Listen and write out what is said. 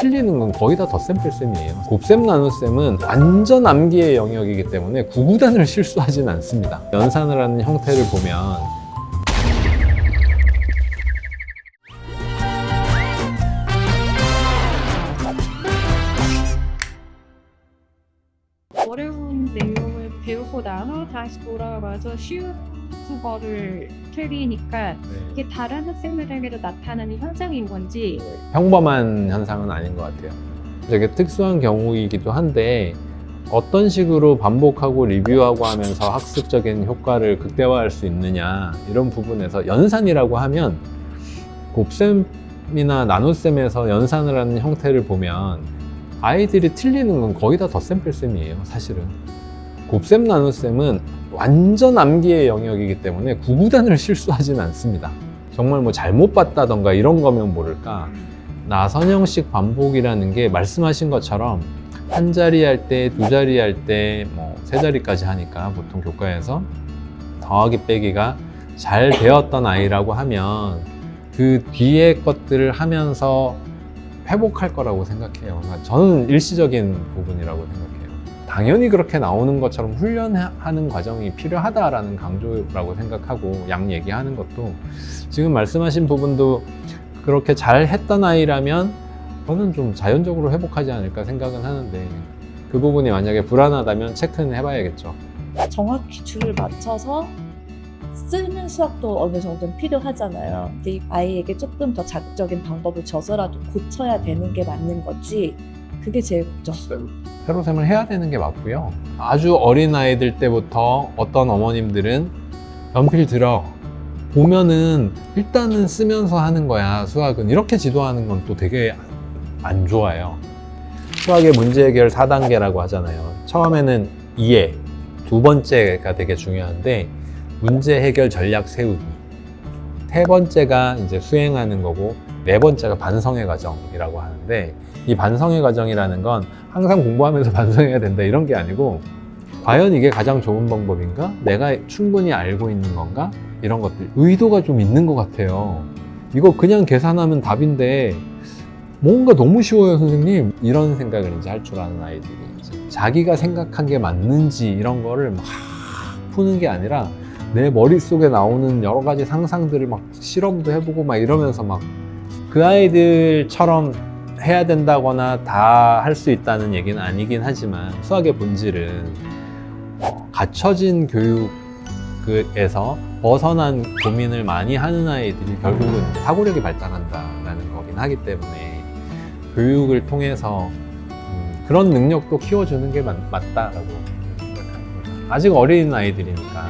틀리는 건 거의 다 덧셈뺄셈이에요. 곱셈 나눗셈은 완전 암기의 영역이기 때문에 구구단을 실수하진 않습니다. 연산을 하는 형태를 보면 어려운 내용을 배우고 나서 다시 돌아와서 쉬운 국어를 틀리니까 이게 다른 학생들에게도 나타나는 현상인 건지 평범한 현상은 아닌 것 같아요. 되게 특수한 경우이기도 한데 어떤 식으로 반복하고 리뷰하고 하면서 학습적인 효과를 극대화할 수 있느냐 이런 부분에서 연산이라고 하면 곱셈이나 나눗셈에서 연산을 하는 형태를 보면 아이들이 틀리는 건 거의 다 덧셈뺄셈이에요 사실은. 곱셈 나눗셈은 완전 암기의 영역이기 때문에 구구단을 실수하진 않습니다. 정말 뭐 잘못 봤다던가 이런 거면 모를까. 나선형식 반복이라는 게 말씀하신 것처럼 한 자리 할 때, 두 자리 할 때, 뭐 세 자리까지 하니까 보통 교과에서 더하기 빼기가 잘 되었던 아이라고 하면 그 뒤에 것들을 하면서 회복할 거라고 생각해요. 그러니까 저는 일시적인 부분이라고 생각해요. 당연히 그렇게 나오는 것처럼 훈련하는 과정이 필요하다라는 강조라고 생각하고 양 얘기하는 것도 지금 말씀하신 부분도 그렇게 잘 했던 아이라면 저는 좀 자연적으로 회복하지 않을까 생각은 하는데 그 부분이 만약에 불안하다면 체크는 해봐야겠죠. 정확히 줄을 맞춰서 쓰는 수학도 어느 정도는 필요하잖아요. 근데 이 아이에게 조금 더 자극적인 방법을 줘서라도 고쳐야 되는 게 맞는 거지. 그게 제일 걱정. 세로셈을 해야 되는 게 맞고요. 아주 어린 아이들 때부터 어떤 어머님들은 연필 들어 보면은 일단은 쓰면서 하는 거야 수학은 이렇게 지도하는 건 또 되게 안 좋아요. 수학의 문제 해결 4단계라고 하잖아요. 처음에는 이해, 두 번째가 되게 중요한데 문제 해결 전략 세우기. 세 번째가 이제 수행하는 거고 네 번째가 반성의 과정이라고 하는데 이 반성의 과정이라는 건 항상 공부하면서 반성해야 된다 이런 게 아니고 과연 이게 가장 좋은 방법인가? 내가 충분히 알고 있는 건가? 이런 것들 의도가 좀 있는 것 같아요. 이거 그냥 계산하면 답인데 뭔가 너무 쉬워요 선생님 이런 생각을 이제 할 줄 아는 아이들이 이제 자기가 생각한 게 맞는지 이런 거를 막 푸는 게 아니라 내 머릿속에 나오는 여러 가지 상상들을 막 실험도 해보고 막 이러면서 막 그 아이들처럼 해야 된다거나 다 할 수 있다는 얘기는 아니긴 하지만 수학의 본질은 어, 갖춰진 교육에서 벗어난 고민을 많이 하는 아이들이 결국은 사고력이 발달한다라는 거긴 하기 때문에 교육을 통해서 음, 그런 능력도 키워주는 게 맞, 맞다라고 생각합니다. 아직 어린 아이들이니까